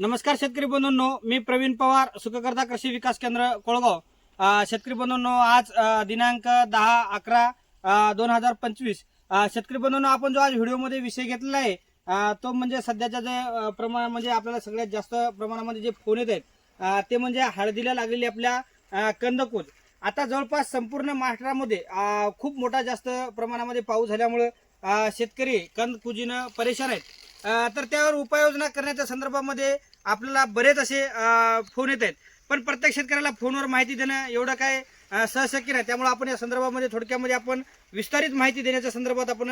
नमस्कार शेतकरी बंधूंनो मी प्रवीण पवार सुखकर्ता कृषी विकास केंद्र कोळगाव. शेतकरी बंधूंनो आज दिनांक दहा अकरा दोन हजार पंचवीस. शेतकरी बंधूंनो आपण जो आज व्हिडिओमध्ये विषय घेतलेला आहे तो म्हणजे सध्याच्या जे प्रमाण म्हणजे आपल्याला सगळ्यात जास्त प्रमाणामध्ये जे फोन येत आहेत ते म्हणजे हळदीला लागलेली आपल्या अ, कंदकूज आता जवळपास संपूर्ण महाराष्ट्रामध्ये खूप मोठा जास्त प्रमाणामध्ये पाऊस झाल्यामुळं शेतकरी कंदकुजीनं परेशान आहेत. तर त्यावर उपाययोजना करण्याच्या संदर्भामध्ये आपल्याला बरेच असे फोन येत आहेत. पण प्रत्येक शेतकऱ्याला फोनवर माहिती देणं एवढं काय सहशक्य नाही. त्यामुळे आपण या संदर्भामध्ये थोडक्यामध्ये आपण विस्तारित माहिती देण्याच्या संदर्भात आपण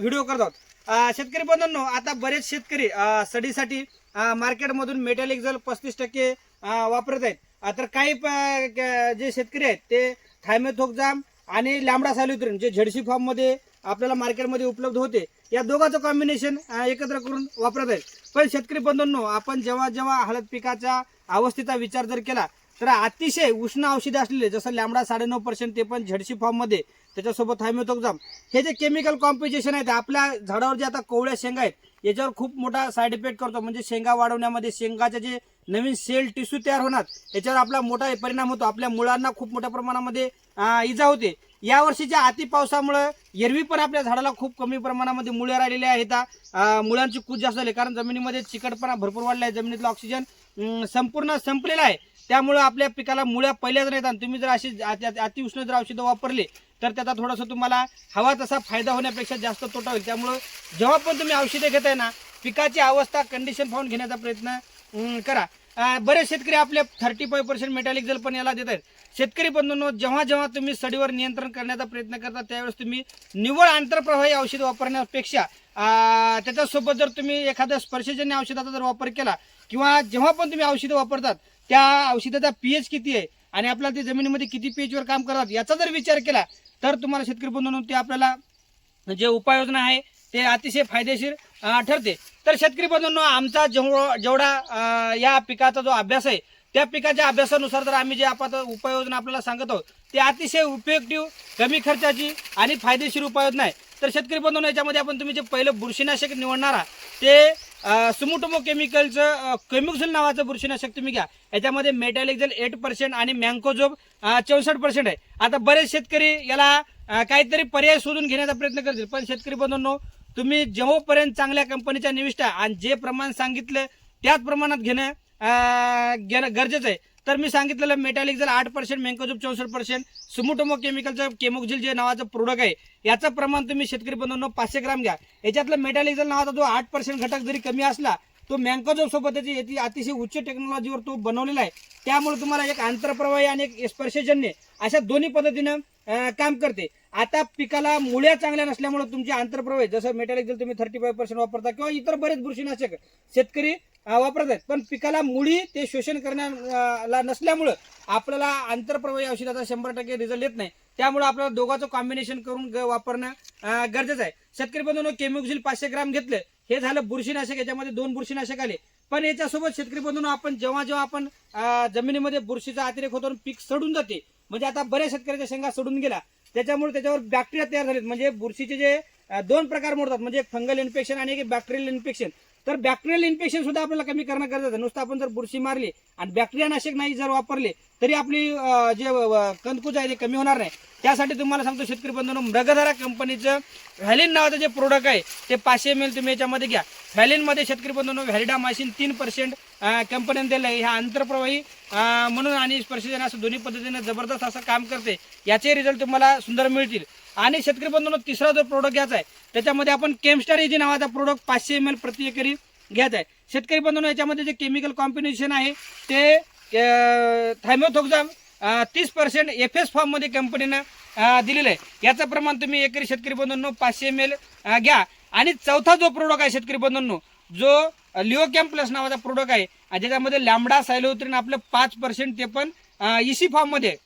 व्हिडिओ करत आहोत. शेतकरी बंधूंनो आता बरेच शेतकरी सडीसाठी मार्केटमधून मेटॅलिक जल पस्तीस टक्के वापरत आहेत. तर काही प- जे शेतकरी आहेत ते थायमेथोकजाम आणि लांबडा सॅल्युट्रिन जे झेडसी फॉर्ममध्ये आपल्याला मार्केटमध्ये उपलब्ध होते. या दोघांचं कॉम्बिनेशन एकत्र करून वापरत आहेत. पण शेतकरी बंधूंनो आपण जेव्हा जेव्हा हळद पिकाच्या अवस्थेचा विचार जर केला तर अतिशय उष्ण औषधे असलेले जसं लॅमडा साडेनऊ पर्सेंट ते पण झडशी फॉर्ममध्ये त्याच्यासोबत हायमेथोक्झाम हे जे केमिकल कॉम्पोजिशन आहेत आपल्या झाडावर जे आता कोवळ्या शेंगा आहेत याच्यावर खूप मोठा साईड इफेक्ट करतो. म्हणजे शेंगा वाढवण्यामध्ये शेंगाचे जे नवीन सेल टिश्यू तयार होणार याच्यावर आपला मोठा परिणाम होतो. आपल्या मुळांना खूप मोठ्या प्रमाणामध्ये इजा होते. या वर्षीच्या अति पावसामुळे एरवी पण आपल्या झाडाला खूप कमी प्रमाणामध्ये मुळे राहिलेले आहेत. मुळांची कूच जास्त झाली कारण जमिनीमध्ये चिकटपणा भरपूर वाढला आहे जमिनीतलं ऑक्सिजन संपूर्ण संपलेला आहे. त्यामुळे आपल्या पिकाला मुळ्या पहिल्याच नाहीत आणि तुम्ही जर अशी अतिउष्ण जर औषधं वापरली तर त्याचा थोडासा तुम्हाला हवा तसा फायदा होण्यापेक्षा जास्त तोटा होईल. त्यामुळं जेव्हा पण तुम्ही औषधे घेताय ना पिकाची अवस्था कंडिशन पाहून घेण्याचा प्रयत्न करा. बरेच शेतकरी आपले थर्टी फाईव्ह पर्सेंट मेटॅलिक जल पण याला देत आहेत शेतकरी बंधूंनो जेव्हा जेव्हा तुम्ही सडीवर नियंत्रण करण्याचा प्रयत्न करता त्यावेळेस तुम्ही निव्वळ आंतरप्रवाही औषध वापरण्यापेक्षा त्याच्यासोबत जर तुम्ही एखाद्या स्पर्शजन्य औषधाचा जर वापर केला किंवा जेव्हा पण तुम्ही औषधं वापरतात त्या औषधाचा पीएच किती आहे आणि आपल्याला ते जमिनीमध्ये किती पी एचवर काम करतात याचा जर विचार केला तर तुम्हाला शेतकरी बंधूंनो ते आपल्याला जे उपाययोजना आहे ते अतिशय फायदेशीर ठरते. तर शेतकरी बंधूंनो आमचा जेवढा जेवढा या पिकाचा जो अभ्यास आहे त्या पिकाच्या अभ्यासानुसार जर आम्ही जे आपण उपाययोजना आपल्याला सांगत आहोत ते अतिशय उपयुक्टिव्ह कमी खर्चाची आणि फायदेशीर उपाययोजना आहे. तर शेतकरी बंधूंनो याच्यामध्ये आपण तुम्ही जे पहिलं बुरशीनाशक निवडणारा ते सुमुटोमो केमिकलचं केमिक्झल नावाचं बुरशीनाशक तुम्ही घ्या. याच्यामध्ये मेटॅलिक्झल एट पर्सेंट आणि मँकोजोब चौसष्ट पर्सेंट आहे. आता बरेच शेतकरी याला काहीतरी पर्याय शोधून घेण्याचा प्रयत्न करतील. पण शेतकरी बंधूंनो तुम्ही जेव्हापर्यंत चांगल्या कंपनीच्या निविष्ठा आणि जे प्रमाण सांगितलं त्याच प्रमाणात घेणं घेणं गरजेचं आहे. तर मी सांगितलेलं मेटॅलिक जर आठ पर्सेंट मेंकोजूब चौसष्ट पर्सेंट सुमुटोमो केमिकलचं केमोक्झिल जे नावाचं प्रोडक्ट आहे याचं प्रमाण तुम्ही शेतकरी बंधूंनो पाचशे ग्राम घ्या. याच्यातलं मेटॅलिकल नावाचा जो आठ पर्सेंट घटक जरी कमी असला तो मँकोजोब सोबत त्याची याची अतिशय उच्च टेक्नॉलॉजीवर तो बनवलेला आहे. त्यामुळे तुम्हाला एक आंतरप्रवाही आणि एक स्पर्शजन्य अशा दोन्ही पद्धतीनं काम करते. आता पिकाला मुळ्या चांगल्या नसल्यामुळे तुमचे आंतरप्रवाही जसं मेटॅलिक जर तुम्ही थर्टी फाईव्ह पर्सेंट वापरता किंवा इतर बरेच बुरशीनाशक शेतकरी वापरत आहेत. पण पिकाला मुळी ते शोषण करण्याला नसल्यामुळं आपल्याला आंतरप्रवाही औषधाचा शंभर टक्के रिझल्ट येत नाही. त्यामुळे आपल्याला दोघांचं कॉम्बिनेशन करून ग- वापरणं गरजेचं आहे. शेतकरी बंधूंनो केमिक्झिल पाचशे ग्राम घेतलं हे झालं बुरशीनाशक याच्यामध्ये दोन बुरशीनाशक आले. पण याच्यासोबत शेतकरी बंधूंनो आपण जेव्हा जेव्हा आपण जमिनीमध्ये बुरशीचा अतिरेक होतो पीक सडून जाते म्हणजे आता बऱ्याच शेतकऱ्याच्या शेंगा सडून गेला त्याच्यामुळे त्याच्यावर बॅक्टेरिया तयार झालेत. म्हणजे बुरशीचे जे दोन प्रकार मोडतात म्हणजे फंगल इन्फेक्शन आणि एक बॅक्टेरियल इन्फेक्शन तर बॅक्टेरियल इन्फेक्शन सुद्धा आपल्याला कमी करणं गरजेचं आहे. नुसतं आपण जर बुरशी मारली आणि बॅक्टेरिया नाशक नाही जर वापरले तरी आपली जे कंदकुज आहे ते कमी होणार नाही. त्यासाठी तुम्हाला सांगतो शेतकरी बंधूंनो मृगधारा कंपनीचं व्हॅलिन नावाचं जे प्रोडक्ट आहे ते पाचशे एम एल तुम्ही याच्यामध्ये घ्या. व्हॅलिनमध्ये शेतकरी बंधूंनो व्हॅलिडा माशीन तीन पर्सेंट कंपनीने दिलं आहे ह्या आंतरप्रवाही म्हणून आणि स्पर्शजन असं दोन्ही पद्धतीने जबरदस्त असं काम करते. याचे रिझल्ट तुम्हाला सुंदर मिळतील. आणि शेतकरी बंधूंनो तिसरा जो प्रोडक्ट घ्यायचा आहे त्याच्यामध्ये आपण केमस्टार एजी नावाचा प्रोडक्ट पाचशे एम एल प्रति एकरी घेत आहे. शेतकरी बंधूंनो याच्यामध्ये जे केमिकल कॉम्बिनेशन आहे ते थायमोथोक्झाम तीस पर्सेंट एफ एस फॉर्ममध्ये कंपनीनं दिलेलं आहे. याचं प्रमाण तुम्ही एकरी शेतकरी बंधूंनो पाचशे एम एल घ्या. आणि चौथा जो प्रोडक्ट आहे शेतकरी बंधूंनो जो लिओकॅम प्लस नावाचा प्रोडक्ट आहे आणि ज्याच्यामध्ये लॅम्बडा सायलोत्रीन आपलं पाच पर्सेंट ते पण इसी फॉर्ममध्ये आहे.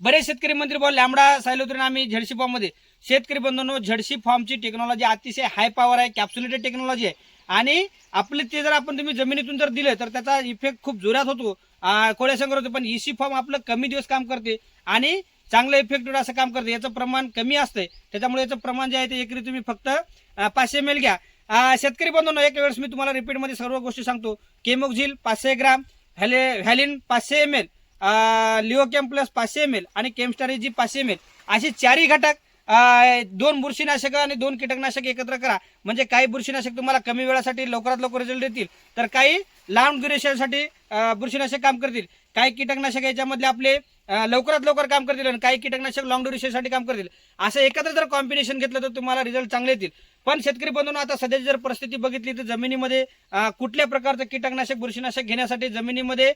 बरेच शेतकरी मंत्री बोल लॅम्बडा सायलोत्रीन आम्ही झडशी फॉर्ममध्ये. शेतकरी बंधूंनो झडशी फॉर्मची टेक्नॉलॉजी अतिशय हाय पॉवर आहे कॅप्सुलेटेड टेक्नॉलॉजी आहे. आणि आपले ते जर आपण तुम्ही जमिनीतून जर दिलं तर त्याचा इफेक्ट खूप जोरात होतो कोळ्यासंगर होतो. पण ईसी फॉर्म आपलं कमी दिवस काम करते आणि चांगलं इफेक्टिव्ह असं काम करते. याचं प्रमाण कमी असतंय. त्याच्यामुळे याचं प्रमाण जे आहे ते एकरी तुम्ही फक्त पाचशे एम एल घ्या. शेतकरी बंधूंनो एक वेळेस मी तुम्हाला रिपीटमध्ये सर्व गोष्टी सांगतो. केमोक्झिल पाचशे ग्राम व्हॅले व्हॅलिन पाचशे एम एल लिओकेम प्लस पाचशे एम एल आणि केमस्टारेजी पाचशे एम एल असे चारही घटक दोन बुरशीनाशक आणि दोन कीटकनाशक एकत्र करा. म्हणजे काही बुरशीनाशक तुम्हाला कमी वेळासाठी लवकरात लवकर रिझल्ट देतील. तर काही लांब ड्युरेशनसाठी बुरशीनाशक काम करतील. काही कीटकनाशक याच्यामधले आपले लवकरात लवकर काम करतील आणि काही कीटकनाशक लॉंग ड्युरेशनसाठी काम करतील. असं एकत्र जर कॉम्बिनेशन घेतलं तर तुम्हाला रिझल्ट चांगले येतील. पण शेतकरी बंधून आता सध्याची जर परिस्थिती बघितली तर जमिनीमध्ये कुठल्या प्रकारचं कीटकनाशक बुरशीनाशक घेण्यासाठी जमिनीमध्ये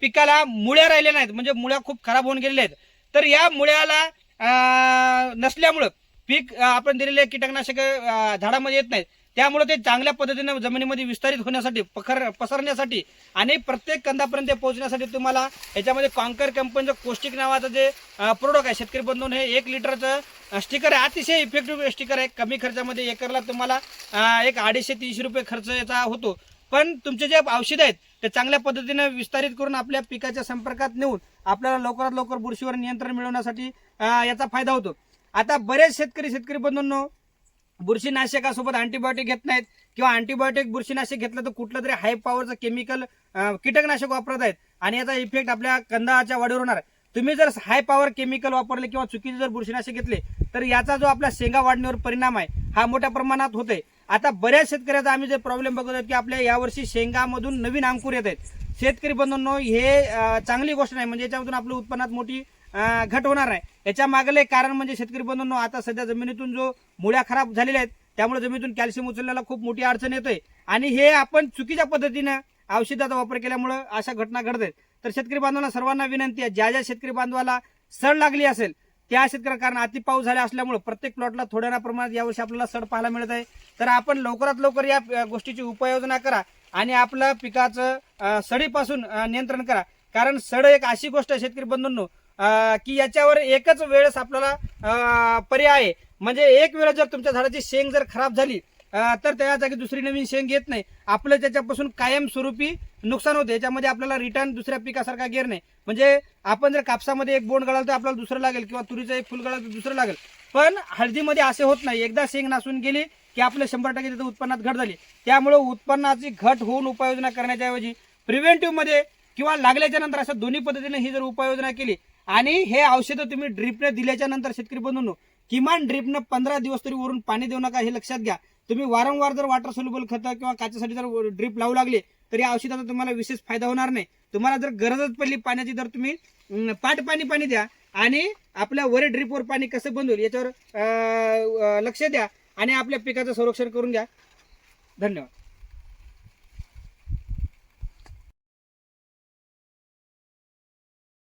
पिकाला मुळ्या राहिल्या नाहीत. म्हणजे मुळ्या खूप खराब होऊन गेलेल्या आहेत. तर या मुळ्याला नसल्यामुळं पीक आपण दिलेले कीटकनाशक झाडामध्ये येत नाहीत. त्यामुळे ते चांगल्या पद्धतीने जमिनीमध्ये विस्तारित होण्यासाठी पखर पसरण्यासाठी आणि प्रत्येक कंदापर्यंत पोहोचण्यासाठी तुम्हाला याच्यामध्ये कॉन्कर कंपनीचं कोष्टिक नावाचं जे प्रोडक्ट आहे शेतकरी बंधून हे एक लिटरचं स्टिकर आहे. अतिशय इफेक्टिव्ह स्टिकर आहे. कमी खर्चामध्ये एकरला तुम्हाला एक अडीचशे तीनशे रुपये खर्च याचा होतो. पण तुमचे जे औषध आहेत ते चांगल्या पद्धतीने विस्तारित करून आपल्या पिकाच्या संपर्कात नेऊन आपल्याला लवकरात लवकर बुरशीवर नियंत्रण मिळवण्यासाठी याचा फायदा होतो. आता बरेच शेतकरी शेतकरी बंधूंनो बुरशीनाशकासोबत अँटीबायोटिक घेत नाहीत किंवा अँटीबायोटिक बुरशीनाशक घेतलं तर कुठलं तरी हाय पॉवरचं केमिकल कीटकनाशक वापरत आहेत आणि याचा इफेक्ट आपल्या कंदाच्या वाढीवर होणार. तुम्ही जर हाय पॉवर केमिकल वापरले किंवा चुकीचे जर बुरशीनाशक घेतले तर याचा जो आपल्या शेंगा वाढण्यावर परिणाम आहे हा मोठ्या प्रमाणात होतोय. आता बऱ्याच शेतकऱ्याचा आम्ही जे प्रॉब्लेम बघत आहोत की आपल्या यावर्षी शेंगामधून नवीन अंकुर येत आहेत. शेतकरी बंधूंनो हे चांगली गोष्ट नाही. म्हणजे याच्यामधून आपल्या उत्पन्नात मोठी घट होणार नाही. याच्या मागले कारण म्हणजे शेतकरी बंधूंनो आता सध्या जमिनीतून जो मुळ्या खराब झालेल्या आहेत त्यामुळे जमिनीतून कॅल्शियम उचलण्याला खूप मोठी अडचण येतोय. आणि हे आपण चुकीच्या पद्धतीनं औषधाचा वापर केल्यामुळं अशा घटना घडत आहेत. तर शेतकरी बांधवांना सर्वांना विनंती आहे ज्या ज्या शेतकरी बांधवाला सड लागली असेल त्या शेतकऱ्या कारण अति पाऊस झाला असल्यामुळे प्रत्येक प्लॉटला थोड्या ना प्रमाणात यावर्षी आपल्याला सड पाहायला मिळत आहे. तर आपण लवकरात लवकर या गोष्टीची उपाययोजना करा आणि आपलं पिकाचं सडीपासून नियंत्रण करा. कारण सड एक अशी गोष्ट आहे शेतकरी बंधूंनो की याच्यावर एकच वेळेस आपल्याला पर्याय आहे. म्हणजे एक वेळा जर तुमच्या झाडाची शेंग जर खराब झाली तर त्या जागी दुसरी नवीन शेंग येत नाही. आपलं त्याच्यापासून कायमस्वरूपी नुकसान होते. याच्यामध्ये आपल्याला रिटर्न दुसऱ्या पिकासारखा गेर नाही. म्हणजे आपण जर कापसामध्ये एक बोंड गळाल तर आपल्याला दुसरं लागेल किंवा तुरीचं एक फुल गळाल तर दुसरं लागेल. पण हळदीमध्ये असे होत नाही. एकदा शेंग नासून गेली की आपलं शंभर टक्के तिथं उत्पन्नात घट झाली. त्यामुळे उत्पन्नाची घट होऊन उपाययोजना करण्याच्या ऐवजी किंवा लागल्याच्या नंतर अशा दोन्ही पद्धतीने ही जर उपाययोजना केली आणि हे औषधं तुम्ही ड्रिपने दिल्याच्या नंतर शेतकरी बंधूंनो किमान ड्रिपनं पंधरा दिवस तरी वरून पाणी देऊ नका हे लक्षात घ्या. तुम्ही वारंवार जर वॉटर सोल्युबल खतं किंवा काचेसाठी जर ड्रिप लावू लागले तर या औषधाचा तुम्हाला विशेष फायदा होणार नाही. तुम्हाला जर गरजच पडली पाण्याची तर तुम्ही पाट पाणी पाणी द्या आणि आपल्या वर ड्रिपवर पाणी कसं बंद होईल याच्यावर लक्ष द्या आणि आपल्या पिकाचं संरक्षण करून घ्या धन्यवाद.